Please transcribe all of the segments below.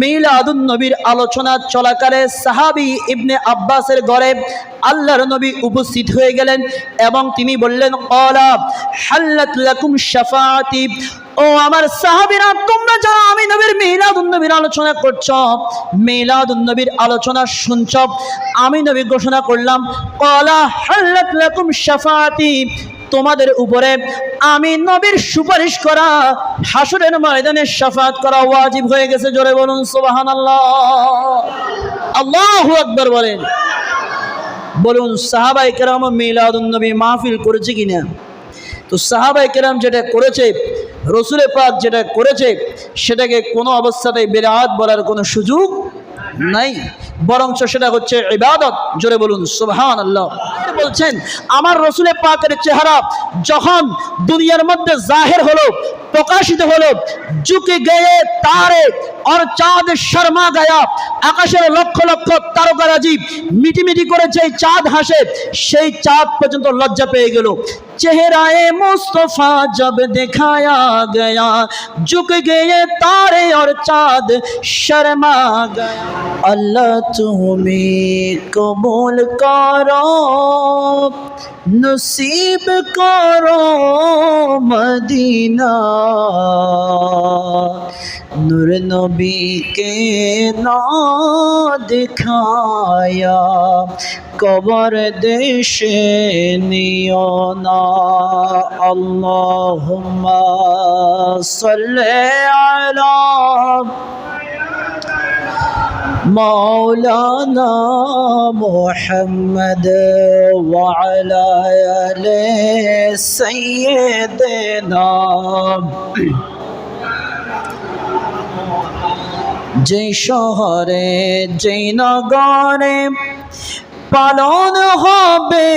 মিলাদুন নবীর আলোচনা চলাকালে সাহাবি ইবনে আব্বাসের ঘরে আল্লাহর নবী উপস্থিত হয়ে গেলেন এবং তিনি বললেন কলা হাল্লাত লাকুম ও আমার সাহাবীরা, তোমরা যারা আমি নবীর মিলাদুন নবীর আলোচনা করছ, মিলাদুন নবীর আলোচনা শুনছ, আমি নবী ঘোষণা করলাম কলা হাল্লাত লাকুম শাফাআতি। তোমাদের উপরে আমি নবীর সুপারিশ করা, হাসুরের ময়দানে সাফাত করা ওয়াজিব হয়ে গেছে। জোরে বলুন সুবাহান আল্লাহ আল্লাহ আকবর বলেন। বলুন সাহাবাই কেরাম মিলাদুন নবী মাহফিল করেছে কিনা? তো সাহাবাই কেরাম যেটা করেছে, রসুলের পাক যেটা করেছে, সেটাকে কোনো অবস্থাতেই বেরাত বলার কোনো সুযোগ নাই, বরঞ্চ সেটা হচ্ছে ইবাদত। জোরে বলুন সুবহান আল্লাহ বলছেন, আমার রসুলের পাকের চেহারা যখন দুনিয়ার মধ্যে জাহের হলো, প্রকাশিত হলো, ঝুঁকে গেয়ে তারে আর চাঁদ শর্মা গায়া আকাশের লক্ষ লক্ষ তারকারাজি মিটিমিটি করে যেই চাঁদ হাসে, সেই চাঁদ পর্যন্ত লজ্জা পেয়ে গেল। চেহারায় মুস্তফা জব দেখায়া গয়া, ঝুঁক গয়ে তারে और চাঁদ শর্মা গয়া আল্লাহ তুমি কবুল করো। নসিব করো মদিনা নূর নবীকে না দেখায়া কবর দেশে নিও না আল্লাহুম্মা সাল্লি আলা مولانا محمد وعلى آل سيدنا যেই শহরে যেই নগরে পালন হবে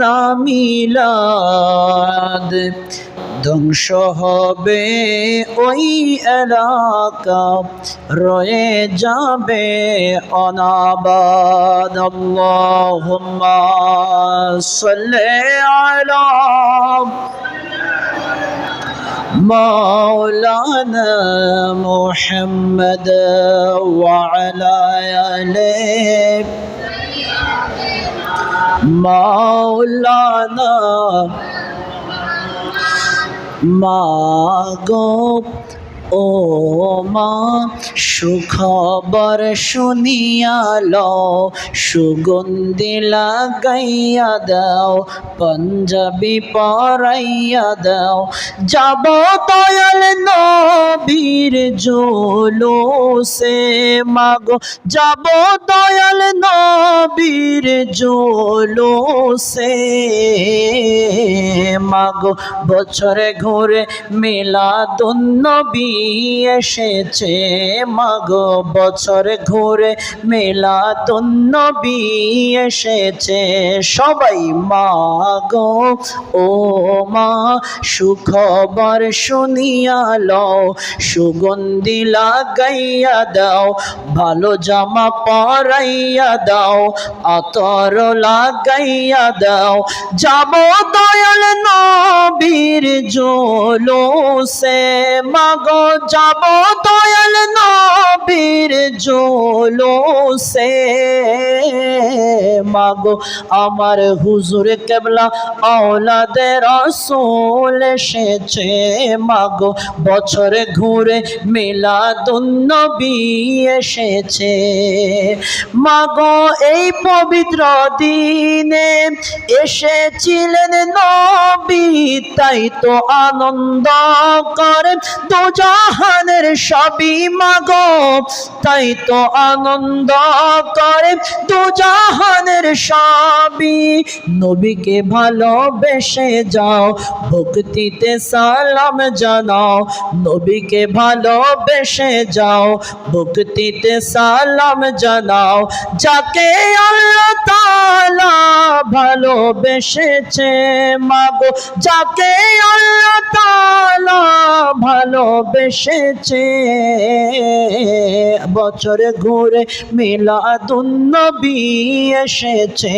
না মিলাদ ধ্বংস হবে ওই এলাকা রয়ে যাবে অনাবাদ আল্লাহুম্মা সাল্লি আলা مولانا محمد وعلى آله مولانا মাগো ও মা, সুখবর শুনিয়াল সুগন্ধি লাগাইয়া দাও, পঞ্জাবি পরাইয়া দাও। যাব দয়াল নবীর জোলো সে মাগো, যাব দয়াল নবীর জোলো সে মাগো, বছরে ঘুরে মেলা নবী এসেছে মাগো বছরে ঘুরে মেলা নবী এসেছে। সবাই মাগো, ও মা, সুখবর শুনিয়া লও, সুগন্ধি লাগাইয়া দাও, ভালো জামা পরাইয়া দাও, আতর লাগাইয়া দাও। যাব দয়াল নবীর জোলো সে মাগো যাব দয়াল নবীর জোলো সে মাগো, আমার হুজুর কেবলা আওলাদের রসুল এসেছে। মাগো, বছরে ঘুরে মিলাদুন্নবী এসেছে। মাগো, এই পবিত্র দিনে এসেছিলেন নবী, তাই তো আনন্দ করে। দু জাহানের সবই মাগো তাই তো আনন্দ করে দু জাহানের সবই নবীকে ভালোবেসে যাও, ভক্তিতে সালাম জানাও। নবীকে ভালোবেসে যাও, ভক্তিতে সালাম জানাও। যাকে আল্লাহ তাআলা ভালোবেসেছে, মাগো, যাকে আল্লাহ তাআলা ভালোবেসেছে। বছর ঘুরে মিলাদুন্নবী এসেছে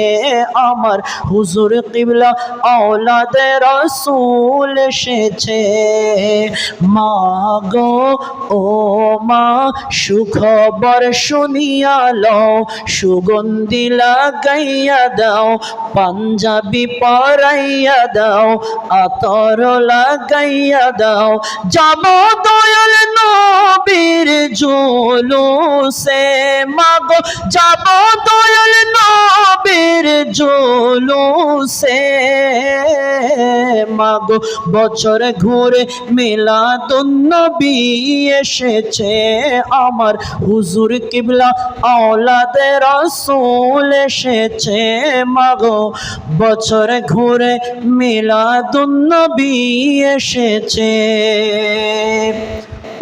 আমার। হুজুর কিবলা আওলাদে রসুল এসেছে। মা গো ও মা, সুখবর শুনিয়া লও সুগন্ধি লাগাইয়া দাও, পাঞ্জাবি পরাইয়া দাও, আতর লাগাইয়া দাও। যাব দয়াল নবীর জুলুসে, মাগো, যাব দয়াল নবীর জুলুসে। মাগো, বছর ঘুরে মিলাদুন্নবী এসেছে আমার। হুজুর কিবলা আওলাদে রসুল এসেছে। মাগো, বছর ঘুরে মিলাদুন্নবী এসেছে।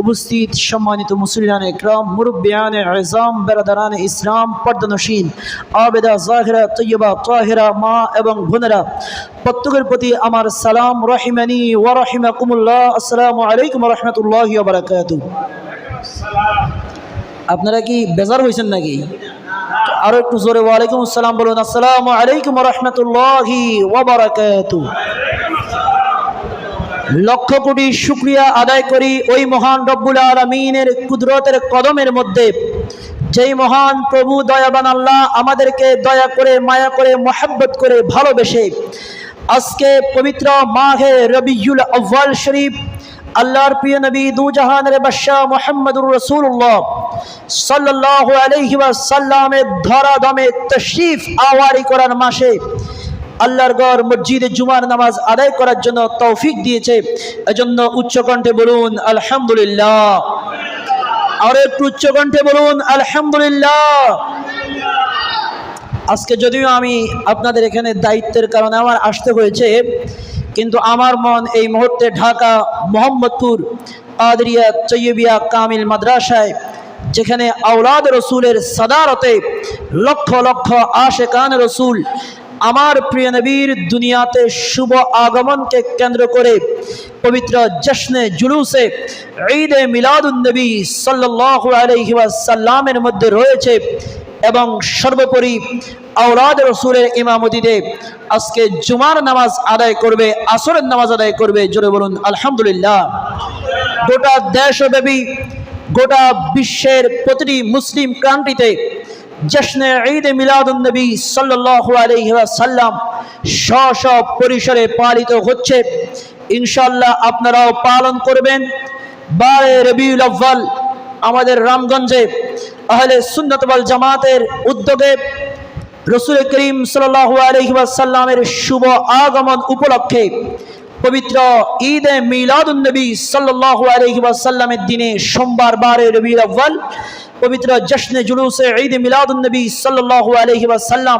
উপস্থিত সম্মানিত মুসলিয়ান একরাম, মুরব্বিয়ান আজাম, বেরাদারান ইসলাম পর্দনশীন আবেদা, জাহিরা, তৈয়বা, তাহিরা, মা এবং বোনেরা, প্রত্যেকের প্রতি আমার সালাম, রহিমানি ওয়া রহিমাকুমুল্লাহ। আসসালামু আলাইকুম রহমতুল্লাহ বারাকাতু আপনারা কি বেজার হয়েছেন নাকি? আরও একটু জোরে, ওয়ালাইকুম আসসালাম বলুন, আসসালামু আলাইকুম রহমতুল্লাহি ওয়া বারাকাতু লক্ষ কোটি শুক্রিয়া আদায় করি ওই মহান রব্বুল আলমিনের কুদরতের কদমের মধ্যে। যেই মহান প্রভু দয়াবান আল্লাহ আমাদেরকে দয়া করে, মায়া করে, মোহাব্বত করে ভালোবেসে আজকে পবিত্র মাহে রবিউল আব্বাল শরীফ আল্লাহর প্রিয় নবী দু জাহানের বাদশাহ মোহাম্মদুর রসুল্লাহ সাল্লাহ আলহি সাল্লামের ধরা দমে তশরিফ আওয়ারি করার মাসে আল্লাহর গড় মসজিদে, জুমার নামাজ আদায় করার জন্য তৌফিক দিয়েছে। এজন্য উচ্চকণ্ঠে বলুন, আলহামদুলিল্লাহ। আর একটু উচ্চকণ্ঠে বলুন, আলহামদুলিল্লাহ। আজকে যদিও আমি আপনাদের এখানে দায়িত্বের কারণে আমার আসতে হয়েছে, কিন্তু আমার মন এই মুহূর্তে ঢাকা, মোহাম্মদপুর আদরিয়া চৈবিয়া কামিল মাদ্রাসায়, যেখানে আউলাদ রসুলের সাদারতে লক্ষ লক্ষ আশেকান রসুল আমার প্রিয় নবীর দুনিয়াতে শুভ আগমনকে কেন্দ্র করে পবিত্র জশ্নে জুলুসে ঈদে মিলাদুন্নবী সাল্লাহ আলহি সাল্লামের মধ্যে রয়েছে এবং সর্বোপরি আওলাদ রসুলের ইমামতিতে আজকে জুমার নামাজ আদায় করবে, আসরের নামাজ আদায় করবে, জোরে বলুন, আলহামদুলিল্লাহ। গোটা দেশব্যাপী, গোটা বিশ্বের প্রতিটি মুসলিম কান্ট্রিতে জশ্নে ঈদ মিলাদুন্নবী সাল্লাল্লাহু আলাইহি ওয়াসাল্লাম স্ব স্ব পরিসরে পালিত হচ্ছে। ইনশাআল্লাহ আপনারাও পালন করবেন। বারে রবিউল আউয়াল আমাদের রামগঞ্জে আহলে সুন্নাত ওয়াল জামাতের উদ্যোগে রসুল করিম সাল্লাল্লাহু আলাইহি ওয়াসাল্লামের শুভ আগমন উপলক্ষে পবিত্র ঈদে মিলাদুন্নবী সাল্লাল্লাহু আলাইহি ওয়াসাল্লামের দিনে সোমবার বারে রবিউল আউয়াল, পবিত্র জশ্নে জুলুসে ঈদ মিলাদুন্নবী সাল্লাল্লাহু আলাইহি ওয়াসাল্লাম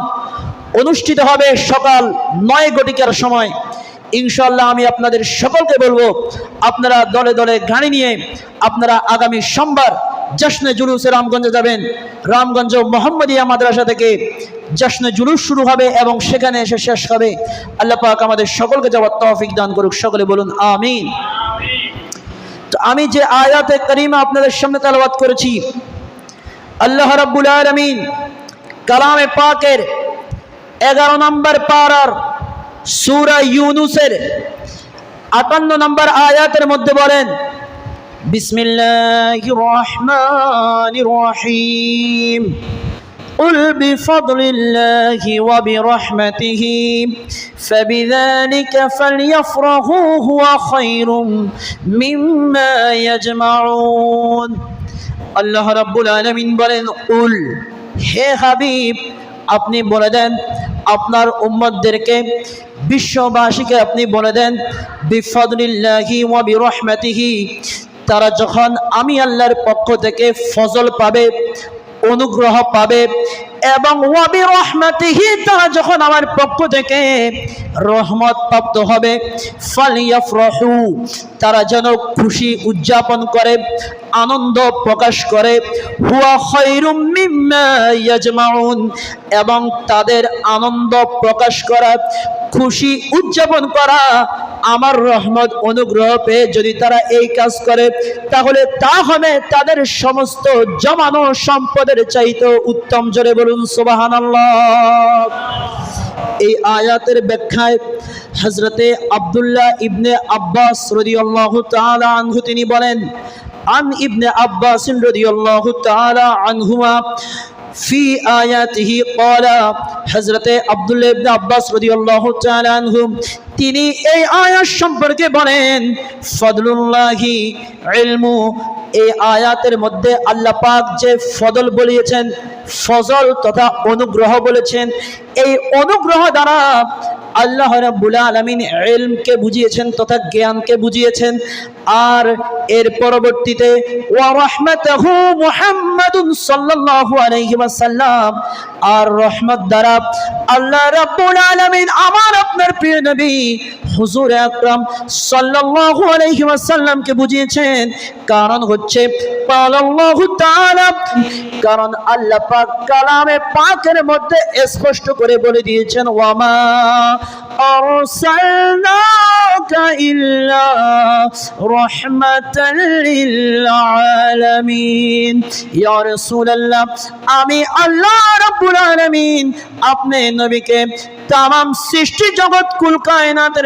অনুষ্ঠিত হবে সকাল নয় ঘটিকার সময়। ইনশাল্লাহ আমি আপনাদের সকলকে বলব, আপনারা দলে দলে গাড়ি নিয়ে আপনারা আগামী সোমবার জশ্নে জুলুসে রামগঞ্জে যাবেন। রামগঞ্জ মোহাম্মদিয়া মাদ্রাসা থেকে জশ্নে জুলুস শুরু হবে এবং সেখানে এসে শেষ হবে। আল্লাহ পাক আমাদের সকলকে যাওয়ার তৌফিক দান করুক। সকলে বলুন, আমিন। তো আমি যে আয়াতে করিমা আপনাদের সামনে তালাবাত করেছি, আল্লাহ রাব্বুল আলামিন কালামে পাকের এগারো নম্বর পারার সূরা ইউনুসের আটান্ন নম্বর আয়াতের মধ্যে বলেন বিসমিল্লাহির রহমানির রহিম قل بفضل الله وبرحمته فبذلك فليفرحوا هو خير مما يجمعون আল্লাহ রাব্বুল আলামিন বলেন উল হে হাবিব আপনি বলে দেন আপনার উম্মতদেরকে বিশ্ববাসীকে আপনি বলে দেন বিফদলিল্লাহি ওয়া বিরহমাতিহি তারা যখন আমি আল্লাহর পক্ষ থেকে ফজল পাবে, অনুগ্রহ পাবে এবং ওয়াবি রহমাতিহি তারা যখন আমার পক্ষ থেকে রহমত প্রাপ্ত হবে, ফালিয়াফরাহু, তারা যেন খুশি উদযাপন করে, আনন্দ প্রকাশ করে, হুয়া খৈরুম ইয়াজমাউন এবং তাদের আনন্দ প্রকাশ করা খুশি উদযাপন করা আমার রহমত অনুগ্রহ পেয়ে যদি তারা এই কাজ করে, তাহলে তা হবে তাদের সমস্ত জমানো সম্পদের চাইতে উত্তম। জোরে বলুন সুবাহান এই আয়াতের ব্যাখ্যায় হজরতে আব্দুল্লাহ ইবনে আব্বাস রদিয়াল্লাহু তাআলা আনহু তিনি বলেন, আন ইবনে আব্বাস রদিয়াল্লাহু তাআলা আনহুমা ফি আয়াতিহি ক্বালা হযরতে আব্দুল্লাহ ইবনে আব্বাস রাদিয়াল্লাহু তাআলা আনহু। তিনি এই আয়াত সম্পর্কে বলেন, ফদলুল্লাহি ইলমু এই আয়াতের মধ্যে আল্লাহ পাক যে ফজল বলিয়েছেন, ফজল তথা অনুগ্রহ বলেছেন, এই অনুগ্রহ দ্বারা আল্লাহ রাব্বুল আলামিন ইলমকে বুঝিয়েছেন তথা জ্ঞানকে বুঝিয়েছেন। আর এর পরবর্তীতে, ওয়া রাহমাতুহু মুহাম্মাদুন সাল্লাল্লাহু আলাইহি ওয়াসাল্লাম, আর রহমত দ্বারা আল্লাহ রাব্বুল আলামিন আমার আপনার প্রিয় নবী হুজুর আকরাম সাল্লাল্লাহু আলাইহি ওয়াসাল্লামকে বুঝিয়েছেন। কারণ হচ্ছে তাআলা। কারণ আল্লাহ পাক কালামে পাকের মধ্যে স্পষ্ট করে বলে দিয়েছেন ওয়ামা আরসালনাকা আমি আল্লাহ আপনি নবীকে তাম সৃষ্টি জগৎ কুল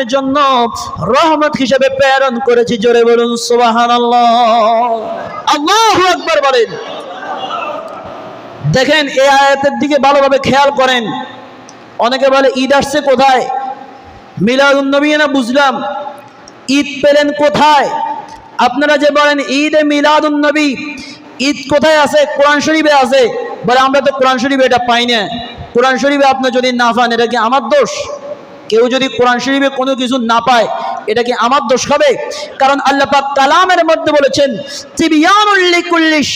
জন্য রহমত হিসেবে প্রেরণ করেছি। জোরে বলুন, সুবহানাল্লাহ। আল্লাহু বলেন। দেখেন, এই আয়াতের দিকে ভালোভাবে খেয়াল করেন। অনেকে বলে, ঈদ আসছে কোথায়? মিলাদুন নবী না বুঝলাম। ঈদ পেলেন কোথায়? আপনারা যে বলেন, ঈদ এ মিলাদুন নবী। ঈদ কোথায় আছে? কোরআন শরীফে আছে। বলে, আমরা তো কোরআন শরীফে এটা পাই না। কোরআন শরীফে আপনি যদি না পান, এটা কি আমার দোষ? কেউ যদি কোরআন শরীফে কোনো কিছু না পায়, এটা কি আমার দোষ হবে? কারণ আল্লাহ পাক কালামের মধ্যে বলেছেন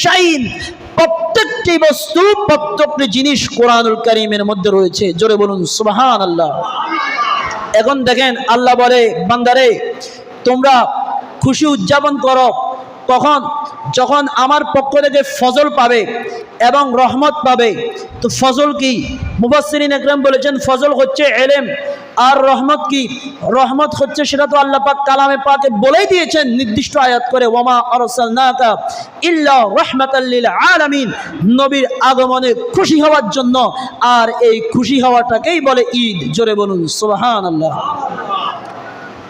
শাইন প্রত্যেকটি বস্তু, প্রত্যেকটি জিনিস কোরআনুল কারীমের মধ্যে রয়েছে। জোরে বলুন সুবহান আল্লাহ এখন দেখেন আল্লাহ বলে বান্দারে তোমরা খুশি উদযাপন করো। কখন যখন আমার পক্ষ থেকে ফজল পাবে এবং রহমত পাবে, তো ফজল কি? মুবাসসিরিন একরাম বলেছেন, ফজল হচ্ছে এলেম। আর রহমত কি? রহমত হচ্ছে সেটা তো আল্লাহ পাক কালামে পাকে বলেই দিয়েছেন নির্দিষ্ট আয়াত করে ওমা আরসালনাকা ইল্লা লিল আলামিন। নবীর আগমনে খুশি হওয়ার জন্য, আর এই খুশি হওয়াটাকেই বলে ঈদ। জোরে বলুন, সুবহানাল্লাহ।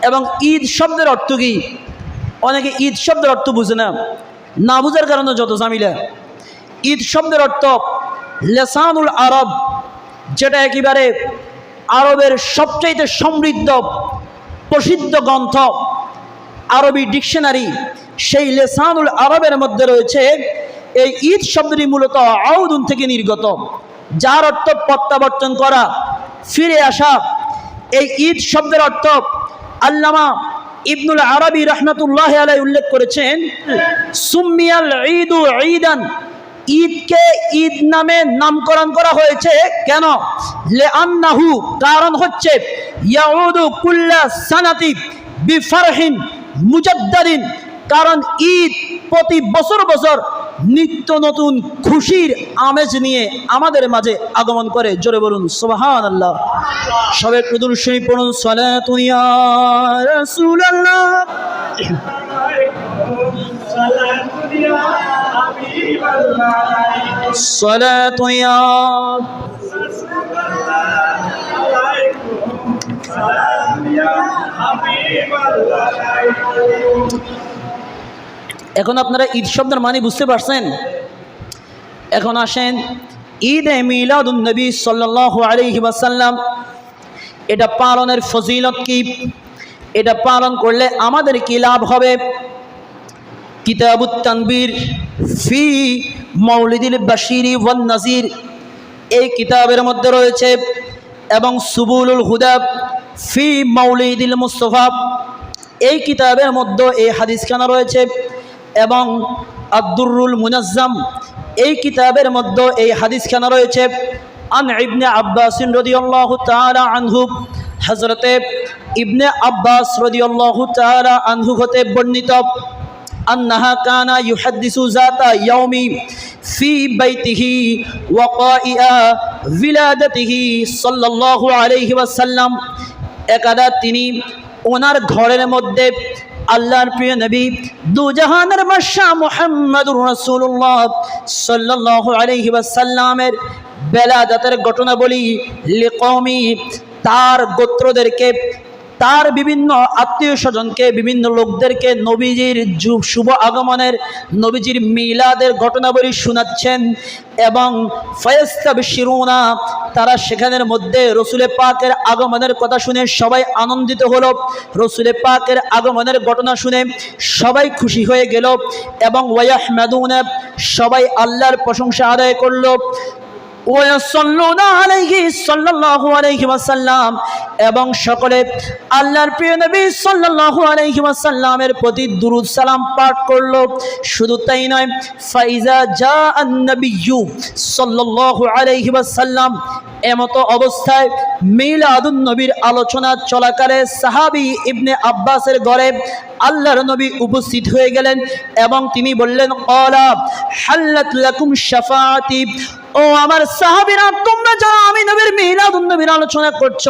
এবং ঈদ শব্দের অর্থ কি? অনেকে ঈদ শব্দের অর্থ বুঝে না। না বুঝার কারণে যত জামিলা ঈদ শব্দের অর্থ লেসানুল আরব, যেটা একেবারে আরবের সবচাইতে সমৃদ্ধ, প্রসিদ্ধ গ্রন্থ। আরবি ডিকশনারি, সেই লেসানুল আরবের মধ্যে রয়েছে এই ঈদ শব্দটি মূলত আউদুন থেকে নির্গত। যার অর্থ প্রত্যাবর্তন করা, ফিরে আসা। এই ঈদ শব্দের অর্থ আল্লামা ইবনুল আরবি রহমতুল্লাহ আলাই উল্লেখ করেছেন সুমিয়াল ঈদু ঈদান ঈদকে ঈদ নামে নামকরণ করা হয়েছে। কেন? লে আন্নাহু কারণ হচ্ছে, ইয়াউদু কুল্লা সানাতি বিফারহিন মুজাদ্দাদিন। কারণ ঈদ প্রতি বছর বছর নিত্য নতুন খুশির আমেজ নিয়ে আমাদের মাঝে আগমন করে। জোরে বলুন সুবহান আল্লাহ সবে প্রদর্শনী পড়ুন, সালাতুন ইয়া রাসূলুল্লাহ। সালাতুন ইয়া এখন আপনারা ঈদ শব্দের মানে বুঝতে পারছেন? এখন আসেন, ঈদ এ মিলাদুন নবী সাল্লাল্লাহু আলাইহি ওয়াসাল্লাম, এটা পালনের ফজিলত কি? এটা পালন করলে আমাদের কি লাভ হবে? কিতাবুত তানবীর ফি মৌলিদিল বাশিরি ওয়ান নাজির, এই কিতাবের মধ্যে রয়েছে, এবং সুবুলুল হুদা ফি মৌলিদিল মুস্তফা, এই কিতাবের মধ্যে এই হাদিসখানা রয়েছে। এবং আব্দুরুল মুনাজ্জাম এই কিতাবের মধ্যে এই হাদিসখানা রয়েছে আন ইবনে আব্বাস রদিয়াল্লাহু তাআলা আনহু হযরতে ইবনে আব্বাস রদিয়াল্লাহু তাআলা আনহু হতে বর্ণিত أنها كان يحدث ذات يوم في بيته وقائع ولادته صلى الله عليه وسلم একদা তিনি ওনার ঘরের মধ্যে আল্লাহর প্রিয় নবী দুজাহানের বাদশাহ মুহাম্মদুর রাসূলুল্লাহ সাল্লাল্লাহু আলাইহি ওয়াসাল্লামের বেলাদাতের ঘটনা বলি লিকওমি, তার গোত্রদেরকে তার বিভিন্ন আত্মীয় স্বজনকে, বিভিন্ন লোকদেরকে নবীজির শুভ আগমনের নবীজির মিলাদের ঘটনাবলী শোনাচ্ছেন এবং ফয়েস্তাব শিরুনা তারা সেখানের মধ্যে রসুলে পাকের আগমনের কথা শুনে সবাই আনন্দিত হলো। রসুলে পাকের আগমনের ঘটনা শুনে সবাই খুশি হয়ে গেল এবং ওয়াহমেদুনা সবাই আল্লাহর প্রশংসা আদায় করল। এবং সকলে আল্লাহর প্রিয় নবী সাল্লাল্লাহু আলাইহি ওয়াসাল্লামের প্রতি দুরূদ সালাম পাঠ করল। শুধু তাই নয়, ফাইজা জা আন-নবিয়্যু সাল্লাল্লাহু আলাইহি ওয়াসাল্লাম এমতো অবস্থায় মিলাদুন নবীর আলোচনা চলাকালে সাহাবী ইবনে আব্বাসের ঘরে আল্লাহর নবী উপস্থিত হয়ে গেলেন এবং তিনি বললেন, ক্বালা হাল্লাত লাকুম শাফাআতি। ও আমার সাহাবীরা, তোমরা যারা আমি নবীর মিলাদুন নবীর আলোচনা করছ,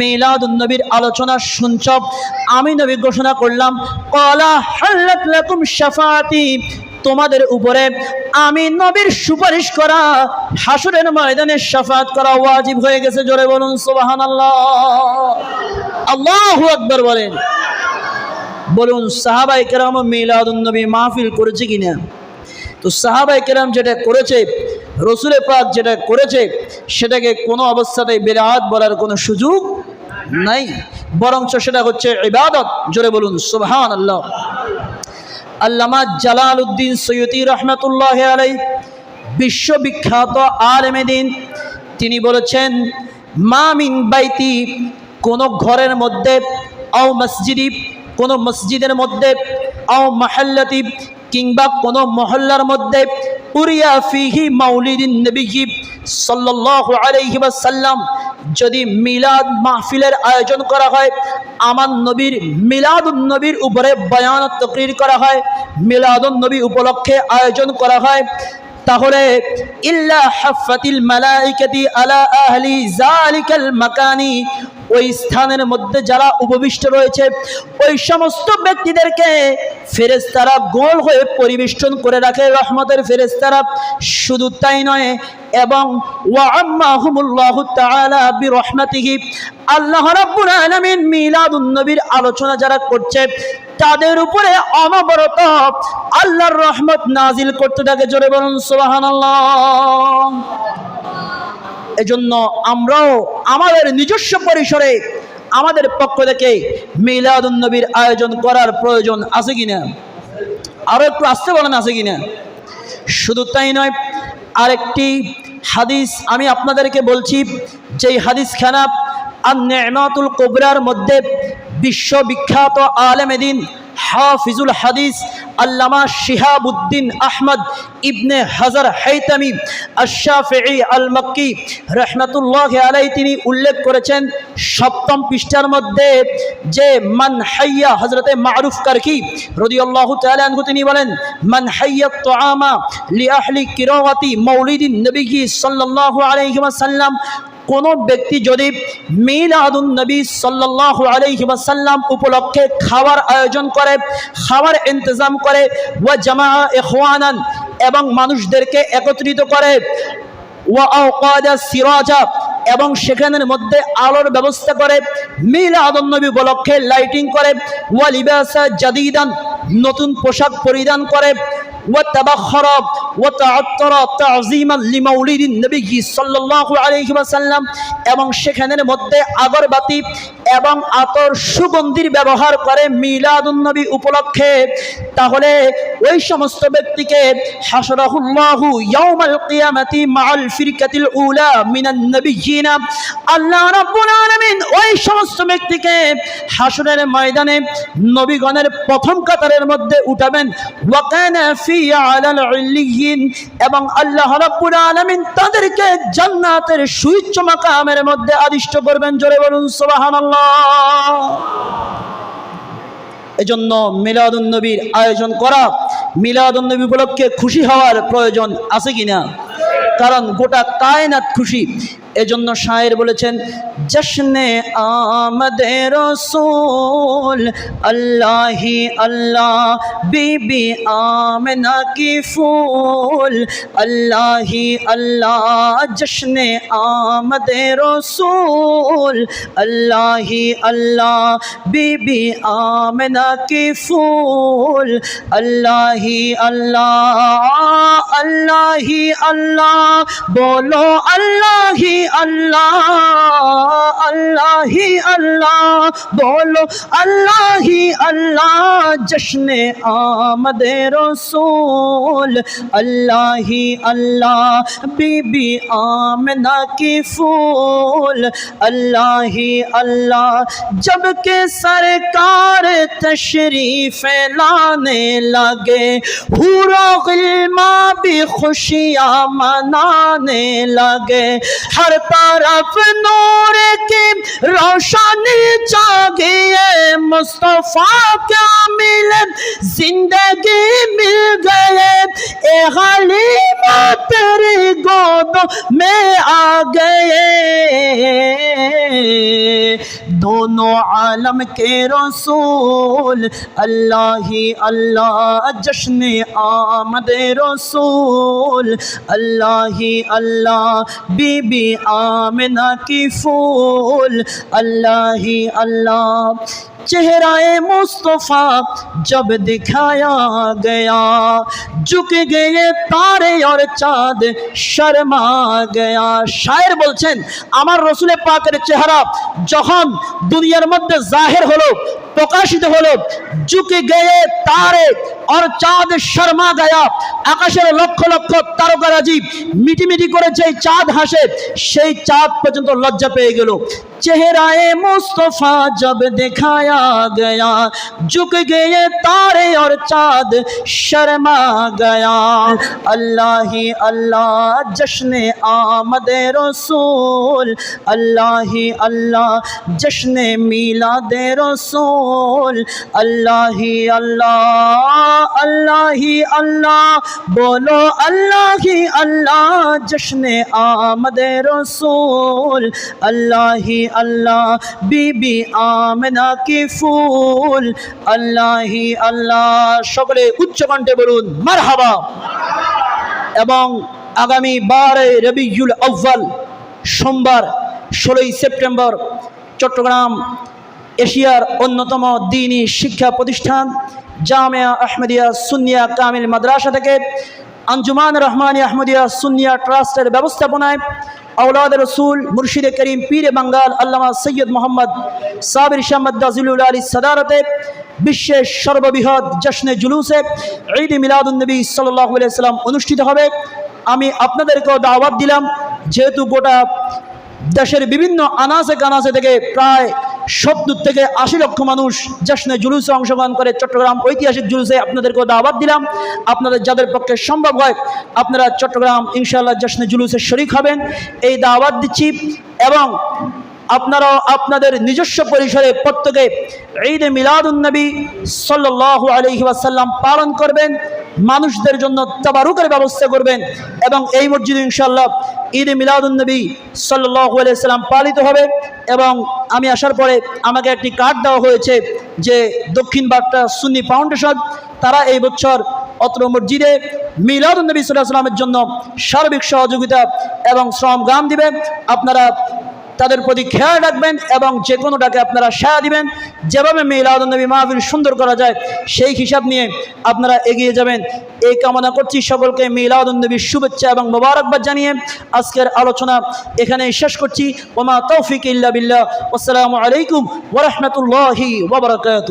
মিলাদুন নবীর আলোচনা শুনছ, আমি নবী ঘোষণা করলাম ক্বালা হাল্লাত লাকুম শাফাআতি তোমাদের উপরে আমি নবীর সুপারিশ করা, হাসুরের ময়দানে শাফাত করা ওয়াজিব হয়ে গেছে, জোরে বলুন সুবহানাল্লাহ। আল্লাহু আকবর বলেন। বলুন সাহাবাই কেরাম মিলাদুন নবী মাহফিল করেছে কিনা? তো সাহাবাই কেরাম যেটা করেছে, রসুলে পাক যেটা করেছে, সেটাকে কোনো অবস্থাতেই বেরাত বলার কোনো সুযোগ নাই। বরঞ্চ সেটা হচ্ছে ইবাদত। জোরে বলুন সুবহান আল্লাহ আল্লামা জালাল উদ্দিন সৈয়দি রহমতুল্লাহ আলাই বিশ্ববিখ্যাত আর আলেমেদিন তিনি বলেছেন, মা মিন বাইতি, কোনো ঘরের মধ্যে, আও মসজিদি, কোনো মসজিদের মধ্যে, আও মাহাল্লাতি কিংবা কোনো মহল্লার মধ্যে উরিয়া ফিহি মাউলিদিন নবীজি সাল্লাল্লাহু আলাইহি ওয়াসাল্লাম যদি মিলাদ মাহফিলের আয়োজন করা হয়, আমার নবীর মিলাদুন নবীর উপরে বয়ান তকরির করা হয়, মিলাদুন নবী উপলক্ষে আয়োজন করা হয়, তাহলে ইল্লা হাফাতিল মালাইকাতি আলা আহলি জালিকাল মাকানি ওই স্থানের মধ্যে যারা উপবিষ্ট রয়েছে, ওই সমস্ত ব্যক্তিদেরকে ফেরেস্তারা গোল হয়ে পরিবেষ্টন করে রাখে রহমতের ফেরেস্তারা শুধু তাই নয়, এবং আল্লাহ রাব্বুল আলামিন মিলাদুন নবীর আলোচনা যারা করছে, তাদের উপরে অনবরত আল্লাহর রহমত নাজিল করতে থাকে। জোরে বলুন, সুবহানাল্লাহ। এজন্য আমরাও আমাদের নিজস্ব পরিসরে আমাদের পক্ষ থেকে মিলাদুন নবীর আয়োজন করার প্রয়োজন আছে কিনা? আরও একটু আসতে বলেন আছে কিনা? শুধু তাই নয়, আরেকটি হাদিস আমি আপনাদেরকে বলছি, যেই হাদিস খানা আর নেমাতুল কোবরার মধ্যে বিশ্ববিখ্যাত আলেমেদিন হাফিজুল হাদিস আল্লামা শিহাবুদ্দিন আহমদ ইবনে হাজার হাইতামি আশাফি আল মক্কি রহমতুল্লাহ আলাই তিনি উল্লেখ করেছেন, সপ্তম পৃষ্ঠার মধ্যে যে মান হাইয়া হজরতে মারুফ কারকি রদিয়াল্লাহ তালু তিনি বলেন, মান হাইয়া তোয়ামা লি আহলি কিরাওয়াতি মৌলিদিন নবীজি সাল্লাল্লাহু আলাইহি ওয়াসাল্লাম কোনো ব্যক্তি যদি মিলাদুন নবী সাল্লাহ আলহি ওয়াসাল্লাম উপলক্ষে খাবার আয়োজন করে খাবার ইন্তজাম করে, ওয়া জামা এখওয়ানান এবং মানুষদেরকে একত্রিত করে সিরাজা, এবং সেখানের মধ্যে আলোর ব্যবস্থা করে মিলা আদন্নবী উপলক্ষে লাইটিং করে, ওয়া লিবাসা জাদিদান, নতুন পোশাক পরিধান করে, ওয়া তাবাখরা وتعطر تعظيما لمولد النبي صلى الله عليه وسلم এবং সেখানের মধ্যে আগরবাতি এবং আতর সুগন্ধির ব্যবহার করে মিলাদুন নবী উপলক্ষে তাহলে ওই সমস্ত ব্যক্তিকে হাসরাহুল্লাহু ইয়াউমাল কিয়ামাতি মাআল ফিরকাতিল উলা মিনান নবিয়িনা আল্লাহ রাব্বুল আলামিন ওই সমস্ত ব্যক্তিকে হাসরের ময়দানে নবীগণের প্রথম কাতারের মধ্যে উঠাবেন ওয়াকানা ফি আলাল ইল্লিয়িন এবং আল্লাহ রাব্বুল আলামিন তাদেরকে জান্নাতের সুউচ্চ মাকামের মধ্যে আদিষ্ট করবেন। জোরে বলুন, সুবহানাল্লাহ। এজন্য মিলাদুন নবীর আয়োজন করা, মিলাদুন নবী উপলক্ষে খুশি হওয়ার প্রয়োজন আছে কিনা? কারণ গোটা কায়নাত খুশি। এজন্য শায়ের বলেছেন, জশনে আমদে রসুল, আল্লাহি আল্লাহ, বিবি আমেনা কি ফুল, আল্লাহি আল্লাহ, জশনে আমদে রসুল, আল্লাহি আল্লাহ, বিবি আমেনা কি ফুল, আল্লাহি আল্লাহ আল্লাহি আল্লাহ, বলো আল্লাহি اللہ اللہ ہی اللہ، بولو اللہ ہی اللہ، جشن آمد رسول، اللہ ہی اللہ بی بی آمنہ کی پھول، اللہ ہی اللہ، جب کے سرکار تشریف لانے لگے، ہورا غلمہ بھی خوشیاں منانے لگے، ہر চার তরফ নূর কি রোশনি জাগিয়ে মুস্তফা কে মিলে জিন্দগি মিল গয়ে এ হালিমা তেরি গোদ মে আ গয়ে دونوں عالم کے رسول اللہ ہی اللہ جشن آمد رسول اللہ ہی اللہ بی بی آمنہ کی پھول اللہ ہی اللہ۔ चेहराए मुस्तफ़ा जब दिखाया गया झुक गए तारे और চাঁদ শর্মা গয়া শায়ের বলছেন আমার রসুলের পাকের চেহারা যখন দুনিয়ার মধ্যে জাহের হলো প্রকাশিত হলো ঝুঁকে গিয়ে তারে আর চাঁদ শর্মা গায়া আকাশের লক্ষ লক্ষ তারকারাজি মিটিমিটি করে যেই চাঁদ হাসে সেই চাঁদ পর্যন্ত লজ্জা পেয়ে গেল चेहराए मुस्तफ़ा जब दिखाया गया। झुक गए तारे और चाँद, शर्मा गया। अल्लाह ही अल्लाह, जश्न आमद रसूल। अल्लाह ही अल्लाह, जश्न मीलाद रसूल। अल्लाह ही अल्लाह अल्लाह ही अल्लाह, बोलो अल्लाह ही अल्लाह, जश्न आमद रसूल। अल्लाह ही अल्लाह, बीबी आमना की ফুল। আল্লাহি আল্লাহ। সকলে উচ্চকণ্ঠে বলুন মার হাবা এবং আগামী বারে রবিউল আউ্বাল সোমবার, ষোলোই সেপ্টেম্বর, চট্টগ্রাম এশিয়ার অন্যতম দিনী শিক্ষা প্রতিষ্ঠান, জামিয়া আহমেদিয়া সুনিয়া কামিল মাদ্রাসা থেকে আঞ্জুমান রহমানী আহমদিয়া সুনিয়া ট্রাস্টের ব্যবস্থাপনায় আউলাদ রসুল মুর্শিদ করিম পীর বাঙ্গাল আল্লামা সৈয়দ মোহাম্মদ সাবির শাহমদ দাজুল আলী সদারতে বিশ্বের সর্ববৃহৎ জশ্নে জুলুসে ঈদ মিলাদুলনবী সাল্লাহ সাল্লাম অনুষ্ঠিত হবে আমি আপনাদেরকেও দাওয়াত দিলাম যেহেতু গোটা দেশের বিভিন্ন আনাসে কানাসে থেকে প্রায় সত্তর থেকে আশি লক্ষ মানুষ জশ্নে জুলুসে অংশগ্রহণ করে চট্টগ্রাম ঐতিহাসিক জুলুসে আপনাদেরকেও দাওয়াত দিলাম। আপনাদের যাদের পক্ষে সম্ভব হয়, আপনারা চট্টগ্রাম ইনশাআল্লাহ জশ্নে জুলুসে শরিক হবেন। এই দাওয়াত দিচ্ছি এবং আপনারাও আপনাদের নিজস্ব পরিসরে প্রত্যেকে ঈদে মিলাদুন্নবী সাল্লাহ আলহি ওয়াসাল্লাম পালন করবেন। মানুষদের জন্য তাবারুকের ব্যবস্থা করবেন এবং এই মসজিদে ইনশাল্লাহ ঈদে মিলাদুন্নবী সাল্লাহ সাল্লাম পালিত হবে এবং আমি আসার পরে আমাকে একটি কার্ড দেওয়া হয়েছে যে দক্ষিণ বার্তা সুন্নি ফাউন্ডেশন, তারা এই বছর অত্র মসজিদে মিলাদুন্নবী সাল্লাহ সাল্লামের জন্য সার্বিক সহযোগিতা এবং শ্রম গান দিবেন আপনারা তাদের প্রতি খেয়াল রাখবেন এবং যে কোনোটাকে আপনারা সায়া দিবেন, যেভাবে মেয়েলাউদ্দনবী মাহফিল সুন্দর করা যায়, সেই হিসাব নিয়ে আপনারা এগিয়ে যাবেন। এই কামনা করছি সকলকে মেয়েলাউদ্দনবীর শুভেচ্ছা এবং মোবারকবাদ জানিয়ে আজকের আলোচনা এখানে শেষ করছি। ওমা তৌফিক ইল্লা বিল্লাহ। আসসালামু আলাইকুম ওরহমতুল্লাহি ওবরাকাতু